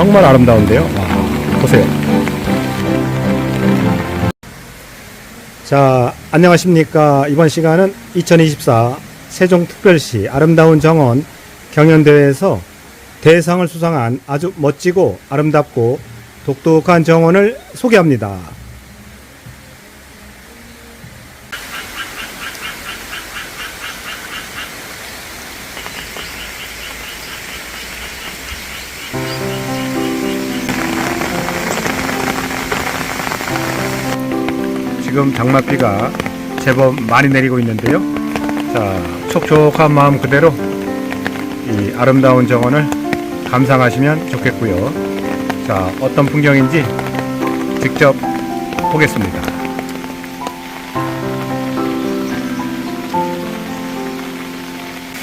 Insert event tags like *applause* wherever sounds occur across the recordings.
정말 아름다운데요. 와, 보세요. 자, 안녕하십니까. 이번 시간은 2024 세종특별시 아름다운 정원 경연대회에서 대상을 수상한 아주 멋지고 아름답고 독특한 정원을 소개합니다. 지금 장맛비가 제법 많이 내리고 있는데요. 자, 촉촉한 마음 그대로 이 아름다운 정원을 감상하시면 좋겠고요. 자, 어떤 풍경인지 직접 보겠습니다.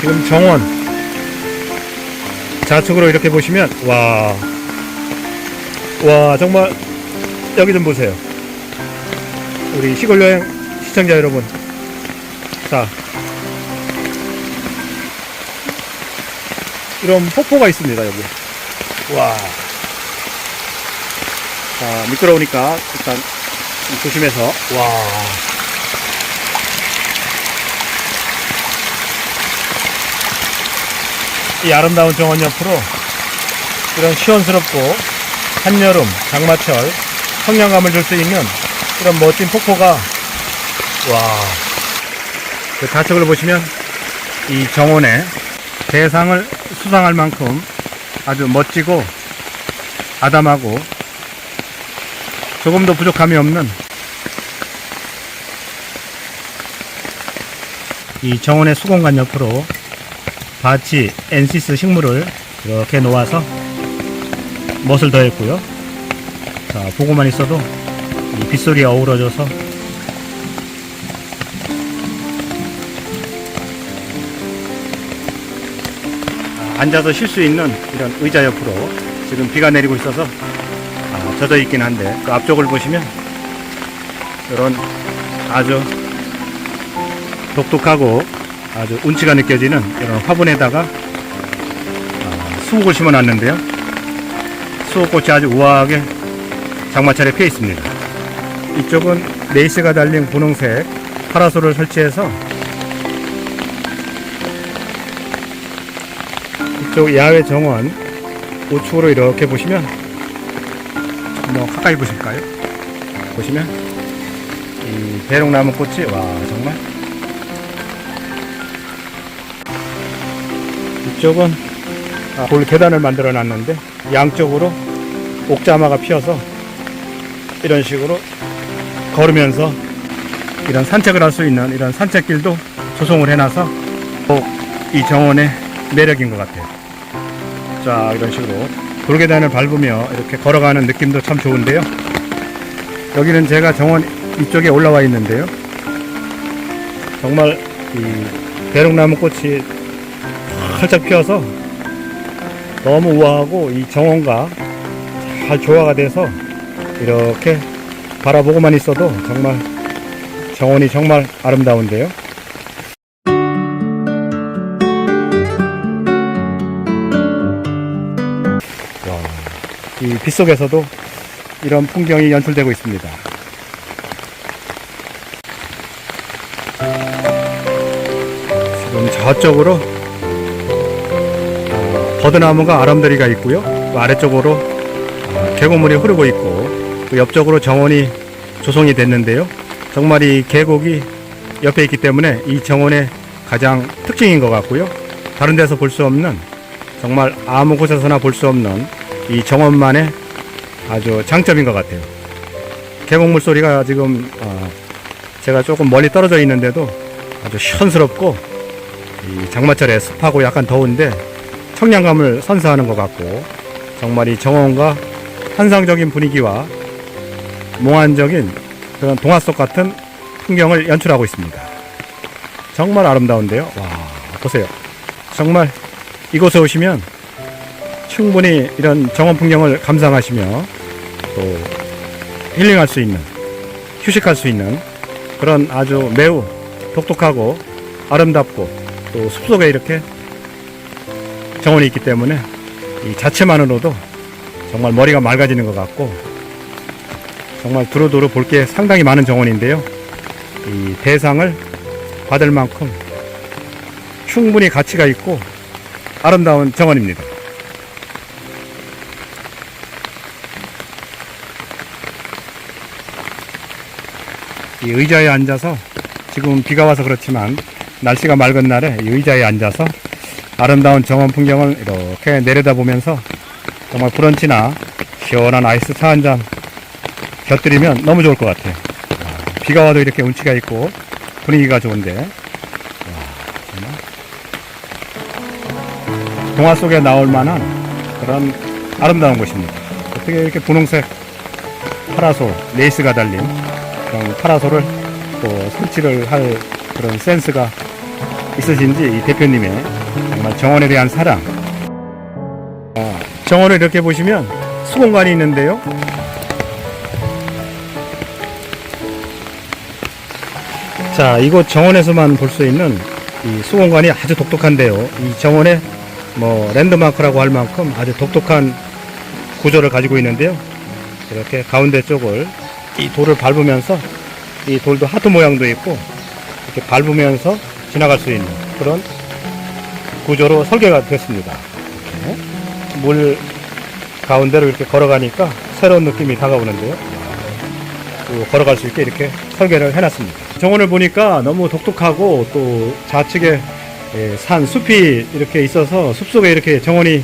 지금 정원 좌측으로 이렇게 보시면 와, 와 정말 여기 좀 보세요. 우리 시골 여행 시청자 여러분. 자. 이런 폭포가 있습니다, 여기. 와. 자, 미끄러우니까 일단 조심해서. 와. 이 아름다운 정원 옆으로 이런 시원스럽고 한여름, 장마철, 청량감을 줄 수 있는 이런 멋진 폭포가 와. 그 좌측을 보시면 이 정원에 대상을 수상할 만큼 아주 멋지고 아담하고 조금도 부족함이 없는 이 정원의 수공간 옆으로 바치 엔시스 식물을 이렇게 놓아서 멋을 더했고요. 자, 보고만 있어도 이 빗소리가 어우러져서 아, 앉아서 쉴 수 있는 이런 의자 옆으로 지금 비가 내리고 있어서 아, 젖어 있긴 한데 그 앞쪽을 보시면 이런 아주 독특하고 아주 운치가 느껴지는 이런 화분에다가 아, 수국을 심어 놨는데요. 수국꽃이 아주 우아하게 장마철에 피어 있습니다. 이쪽은 레이스가 달린 분홍색 파라솔을 설치해서 이쪽 야외 정원 우측으로 이렇게 보시면 뭐 가까이 보실까요? 보시면 이 대롱나무 꽃이 와 정말 이쪽은 아, 돌 계단을 만들어 놨는데 양쪽으로 옥자마가 피어서 이런 식으로 걸으면서 이런 산책을 할 수 있는 이런 산책길도 조성을 해놔서 꼭 이 정원의 매력인 것 같아요. 자, 이런 식으로 돌계단을 밟으며 이렇게 걸어가는 느낌도 참 좋은데요. 여기는 제가 정원 이쪽에 올라와 있는데요. 정말 이 대롱나무 꽃이 활짝 피어서 너무 우아하고 이 정원과 잘 조화가 돼서 이렇게 바라보고만 있어도 정말 정원이 정말 아름다운데요. 이 빗속에서도 이런 풍경이 연출되고 있습니다. 지금 저쪽으로 어, 버드나무가 아람다리가 있고요. 그 아래쪽으로 어, 계곡물이 흐르고 있고 그 옆쪽으로 정원이 조성이 됐는데요. 정말 이 계곡이 옆에 있기 때문에 이 정원의 가장 특징인 것 같고요. 다른 데서 볼 수 없는 정말 아무 곳에서나 볼 수 없는 이 정원만의 아주 장점인 것 같아요. 계곡물 소리가 지금 어, 제가 조금 멀리 떨어져 있는데도 아주 시원스럽고 이 장마철에 습하고 약간 더운데 청량감을 선사하는 것 같고 정말 이 정원과 환상적인 분위기와 몽환적인 그런 동화 속 같은 풍경을 연출하고 있습니다. 정말 아름다운데요. 와 보세요. 정말 이곳에 오시면 충분히 이런 정원 풍경을 감상하시며 또 힐링할 수 있는 휴식할 수 있는 그런 아주 매우 독특하고 아름답고 또 숲속에 이렇게 정원이 있기 때문에 이 자체만으로도 정말 머리가 맑아지는 것 같고 정말 두루두루 볼 게 상당히 많은 정원인데요. 이 대상을 받을 만큼 충분히 가치가 있고 아름다운 정원입니다. 이 의자에 앉아서 지금 비가 와서 그렇지만 날씨가 맑은 날에 이 의자에 앉아서 아름다운 정원 풍경을 이렇게 내려다보면서 정말 브런치나 시원한 아이스 차 한잔 곁들이면 너무 좋을 것 같아요. 아, 비가 와도 이렇게 운치가 있고 분위기가 좋은데 동화 속에 나올 만한 그런 아름다운 곳입니다. 어떻게 이렇게 분홍색 파라솔, 레이스가 달린 그런 파라솔을 또 설치를 할 그런 센스가 있으신지 이 대표님의 정말 정원에 대한 사랑. 아, 정원을 이렇게 보시면 수공간이 있는데요. 자, 이곳 정원에서만 볼 수 있는 이 수공간이 아주 독특한데요. 이 정원의 뭐 랜드마크라고 할 만큼 아주 독특한 구조를 가지고 있는데요. 이렇게 가운데 쪽을 이 돌을 밟으면서 이 돌도 하트 모양도 있고 이렇게 밟으면서 지나갈 수 있는 그런 구조로 설계가 됐습니다. 물 가운데로 이렇게 걸어가니까 새로운 느낌이 다가오는데요. 또 걸어갈 수 있게 이렇게 설계를 해놨습니다. 정원을 보니까 너무 독특하고 또 좌측에 예, 산 숲이 이렇게 있어서 숲 속에 이렇게 정원이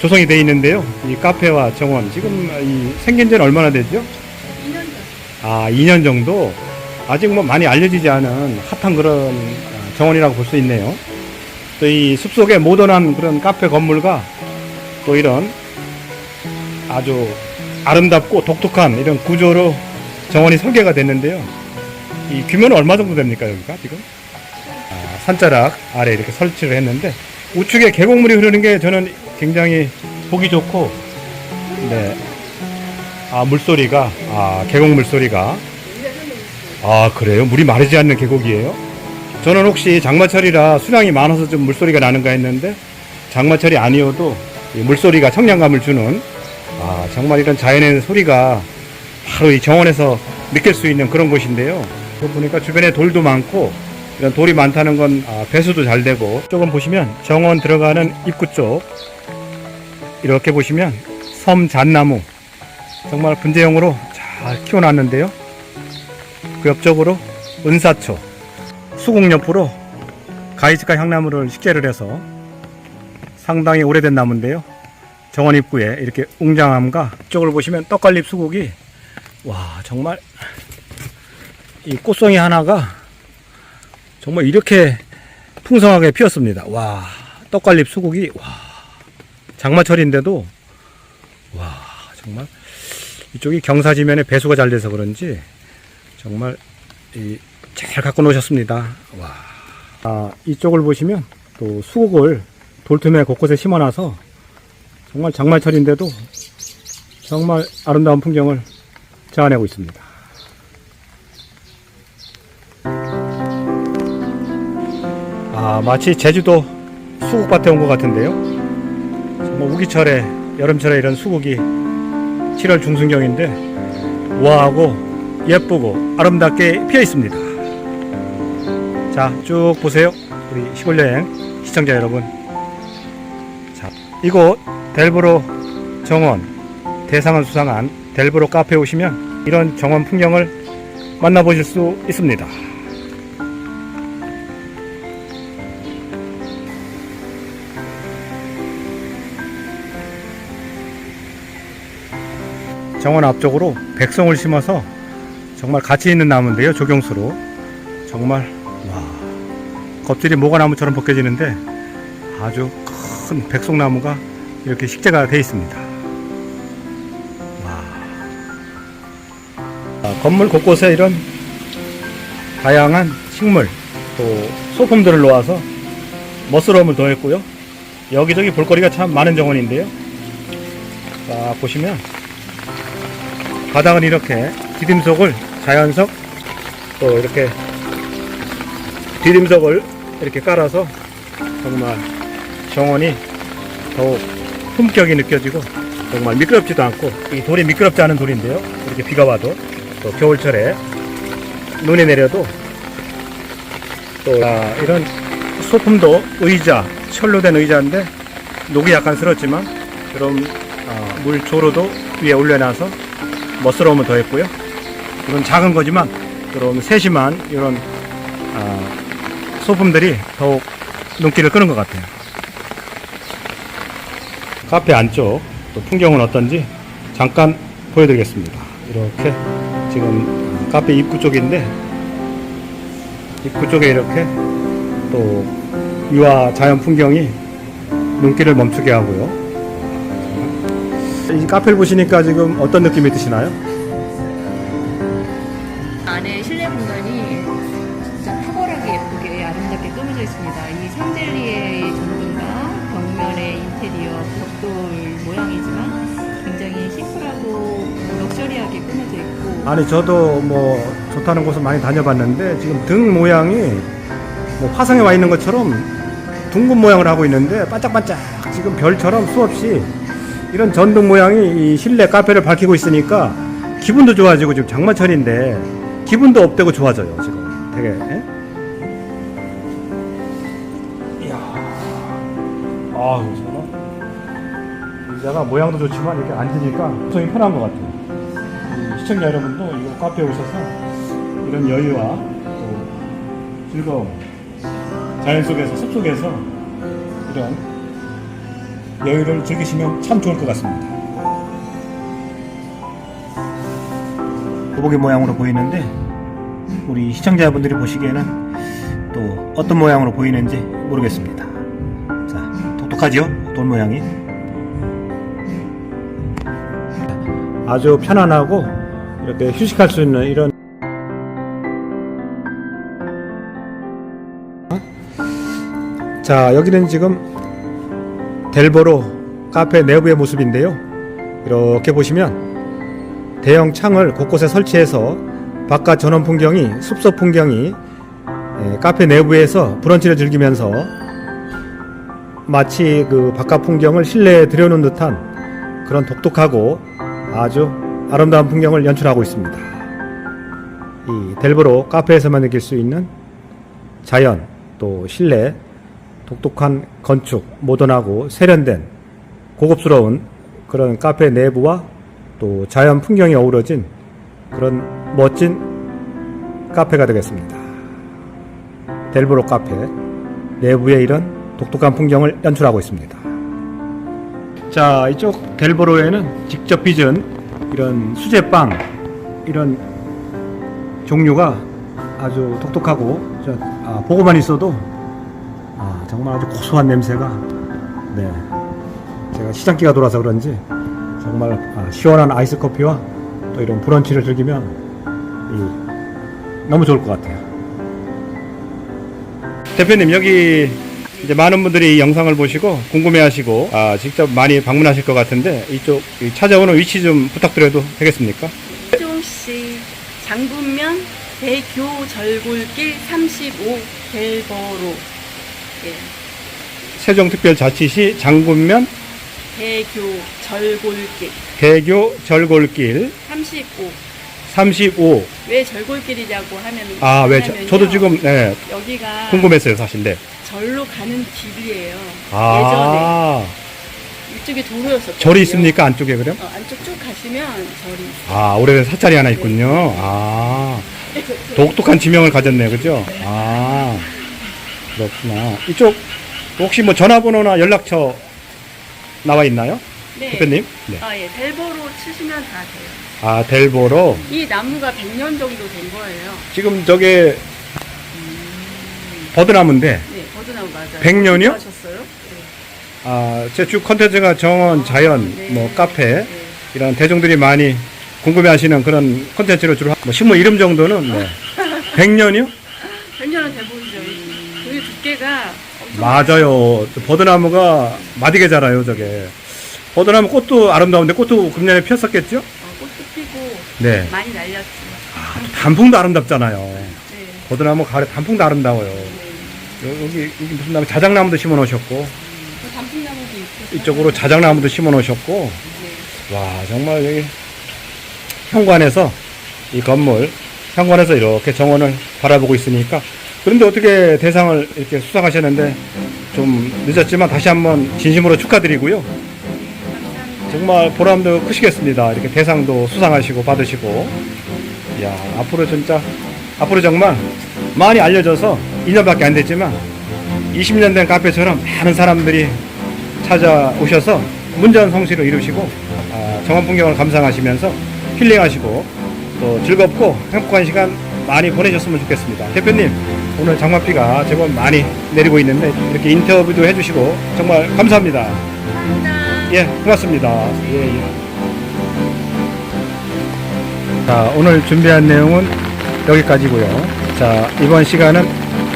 조성이 되어 있는데요. 이 카페와 정원 지금 이 생긴 지는 얼마나 되죠? 2년 전. 아, 2년 정도 아직 뭐 많이 알려지지 않은 핫한 그런 어, 정원이라고 볼 수 있네요. 또 이 숲속에 모던한 그런 카페 건물과 또 이런 아주 아름답고 독특한 이런 구조로 정원이 설계가 됐는데요. 이 규모는 얼마 정도 됩니까, 여기가 지금? 아, 산자락 아래 이렇게 설치를 했는데 우측에 계곡물이 흐르는 게 저는 굉장히 보기 좋고, 네. 아, 물소리가, 아, 계곡 물소리가. 아, 그래요? 물이 마르지 않는 계곡이에요? 저는 혹시 장마철이라 수량이 많아서 좀 물소리가 나는가 했는데, 장마철이 아니어도 이 물소리가 청량감을 주는, 아, 정말 이런 자연의 소리가 바로 이 정원에서 느낄 수 있는 그런 곳인데요. 이거 보니까 주변에 돌도 많고, 이런 돌이 많다는 건 아, 배수도 잘 되고, 조금 보시면 정원 들어가는 입구 쪽, 이렇게 보시면 섬 잣나무, 정말 분재형으로 잘 키워놨는데요. 그 옆쪽으로 은사초, 수국 옆으로 가이즈카 향나무를 식재를 해서 상당히 오래된 나무인데요. 정원 입구에 이렇게 웅장함과 이쪽을 보시면 떡갈립 수국이 와 정말 이 꽃송이 하나가 정말 이렇게 풍성하게 피었습니다. 와 떡갈립 수국이 와 장마철인데도 와 정말 이쪽이 경사지면에 배수가 잘 돼서 그런지 정말 이, 잘 갖고 놓으셨습니다. 와. 아, 이쪽을 보시면 또 수국을 돌틈에 곳곳에 심어놔서 정말 장마철인데도 정말 아름다운 풍경을 자아내고 있습니다. 아, 마치 제주도 수국밭에 온 것 같은데요. 정말 우기철에, 여름철에 이런 수국이 7월 중순경인데 우아하고 예쁘고 아름답게 피어 있습니다. 자, 쭉 보세요. 우리 시골 여행 시청자 여러분. 자, 이곳 델브로 정원 대상을 수상한 델브로 카페에 오시면 이런 정원 풍경을 만나보실 수 있습니다. 정원 앞쪽으로 백송을 심어서 정말 가치 있는 나무인데요. 조경수로 정말 와 껍질이 모가나무처럼 벗겨지는데 아주 큰 백송나무가 이렇게 식재가 되어 있습니다. 와 아, 건물 곳곳에 이런 다양한 식물 또 소품들을 놓아서 멋스러움을 더했고요. 여기저기 볼거리가 참 많은 정원인데요. 자 보시면 바닥은 이렇게 디딤석을 자연석 또 이렇게 디딤석을 이렇게 깔아서 정말 정원이 더욱 품격이 느껴지고 정말 미끄럽지도 않고 이 돌이 미끄럽지 않은 돌인데요. 이렇게 비가 와도 또 겨울철에 눈이 내려도 또 아, 이런 소품도 의자 철로 된 의자인데 녹이 약간 슬었지만 그럼 아, 물 조로도 위에 올려놔서 멋스러움을 더했고요. 이건 작은 거지만 그럼 세심한 이런 아, 소품들이 더욱 눈길을 끄는 것 같아요. 카페 안쪽 또 풍경은 어떤지 잠깐 보여드리겠습니다. 이렇게 지금 카페 입구 쪽인데 입구 쪽에 이렇게 또 유화 자연 풍경이 눈길을 멈추게 하고요. 이 카페를 보시니까 지금 어떤 느낌이 드시나요? 안에 실내 공간이 진짜 탁월하게 예쁘게 아름답게 꾸며져 있습니다. 이 샹젤리의 전등과 벽면의 인테리어, 벽돌 모양이지만 굉장히 심플하고 럭셔리하게 꾸며져 있고 아니 저도 뭐 좋다는 곳을 많이 다녀봤는데 지금 등 모양이 뭐 화성에 와 있는 것처럼 둥근 모양을 하고 있는데 반짝반짝 지금 별처럼 수없이 이런 전등 모양이 이 실내 카페를 밝히고 있으니까 기분도 좋아지고 지금 장마철인데 기분도 업되고 좋아져요 지금. 되게 예? 이야. 아 저는 의자가 모양도 좋지만 이렇게 앉으니까 굉장히 편한 것 같아요. 이 시청자 여러분도 이 카페에 오셔서 이런 여유와 또 즐거움, 자연 속에서, 숲 속에서 이런 여유를 즐기시면 참 좋을 것 같습니다. 도복의 모양으로 보이는데 우리 시청자분들이 보시기에는 또 어떤 모양으로 보이는지 모르겠습니다. 자, 독특하죠? 돌 모양이. 아주 편안하고 이렇게 휴식할 수 있는 이런 자 여기는 지금 델보로 카페 내부의 모습인데요 이렇게 보시면 대형 창을 곳곳에 설치해서 바깥 전원 풍경이 숲속 풍경이 에, 카페 내부에서 브런치를 즐기면서 마치 그 바깥 풍경을 실내에 들여놓은 듯한 그런 독특하고 아주 아름다운 풍경을 연출하고 있습니다. 이 델브로 카페에서만 느낄 수 있는 자연 또 실내 독특한 건축 모던하고 세련된 고급스러운 그런 카페 내부와 또 자연 풍경이 어우러진 그런 멋진 카페가 되겠습니다. 델브로 카페 내부에 이런 독특한 풍경을 연출하고 있습니다. 자, 이쪽 델보로에는 직접 빚은 이런 수제빵 이런 종류가 아주 독특하고 저, 아, 보고만 있어도 아, 정말 아주 고소한 냄새가 네 제가 시장기가 돌아서 그런지 정말 아, 시원한 아이스 커피와 또 이런 브런치를 즐기면 이, 너무 좋을 것 같아요. 대표님 여기 이제 많은 분들이 이 영상을 보시고 궁금해하시고 아, 직접 많이 방문하실 것 같은데 이쪽 이 찾아오는 위치 좀 부탁드려도 되겠습니까? 세종시 장군면 대교절골길 35 델버로 예, 세종특별자치시 장군면 대교 절골길 대교 절골길 35. 35. 왜 절골길이냐고 하면 아, 왜? 저, 저도 지금 네, 여기가 궁금했어요, 사실. 네. 절로 가는 길이에요. 아, 예전에 이쪽에 도로였었거든요. 절이 있습니까? 안쪽에 그럼? 어, 안쪽 쭉 가시면 절이 있어요. 아, 오래된 사찰이 하나 있군요. 아, *laughs* 독특한 지명을 가졌네요. 그죠? 아, 그렇구나. 이쪽 혹시 뭐 전화번호나 연락처 나와 있나요? 네. 대표님? 네. 아, 예. 델버로 치시면 다 돼요. 아, 델보로. 이 나무가 100년 정도 된 거예요. 지금 저게 버드나무인데, 네, 버드나무 맞아요. 100년 이요? 하셨어요? 네. 아, 제주 컨텐츠가 정원, 자연, 네. 뭐 카페, 네. 이런 대중들이 많이 궁금해 하시는 그런 컨텐츠를 주로 하- 뭐 식물 이름 정도는 네. 100년이요? 100년은 돼 두께가 엄청 맞아요. 저 버드나무가 마디게 자라요, 저게. 버드나무 꽃도 아름다운데 꽃도 금년에 피었었겠죠? 어, 꽃도 피고 네. 많이 날렸죠. 아, 단풍도 아름답잖아요. 네. 버드나무 가을에 단풍도 아름다워요. 네. 여- 여기, 여기 무슨 나무 자작나무도 심어 놓으셨고 그 단풍나무도 있고. 이쪽으로 자작나무도 심어 놓으셨고 네. 와, 정말 여기 현관에서 이 건물, 현관에서 이렇게 정원을 바라보고 있으니까 그런데 어떻게 대상을 이렇게 수상하셨는데 좀 늦었지만 다시 한번 진심으로 축하드리고요. 정말 보람도 크시겠습니다. 이렇게 대상도 수상하시고 받으시고. 야 앞으로 진짜, 앞으로 정말 많이 알려져서 2년밖에 안 됐지만 20년 된 카페처럼 많은 사람들이 찾아오셔서 문전 성시를 이루시고 아, 정원 풍경을 감상하시면서 힐링하시고 또 즐겁고 행복한 시간 많이 보내셨으면 좋겠습니다. 대표님 오늘 장맛비가 제법 많이 내리고 있는데 이렇게 인터뷰도 해주시고 정말 감사합니다. 감사합니다. 예, 고맙습니다. 예, 예. 자, 오늘 준비한 내용은 여기까지고요. 자, 이번 시간은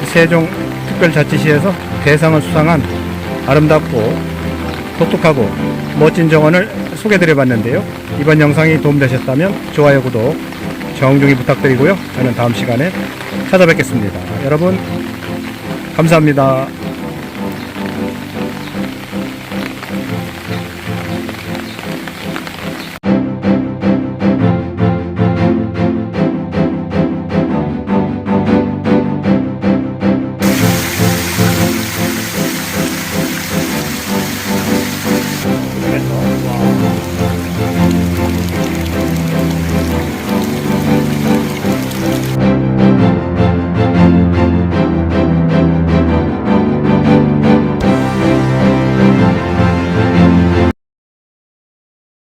세종 특별자치시에서 대상을 수상한 아름답고 독특하고 멋진 정원을 소개드려 봤는데요. 이번 영상이 도움되셨다면 좋아요, 구독 정중히 부탁드리고요. 저는 다음 시간에 찾아뵙겠습니다. 여러분, 감사합니다.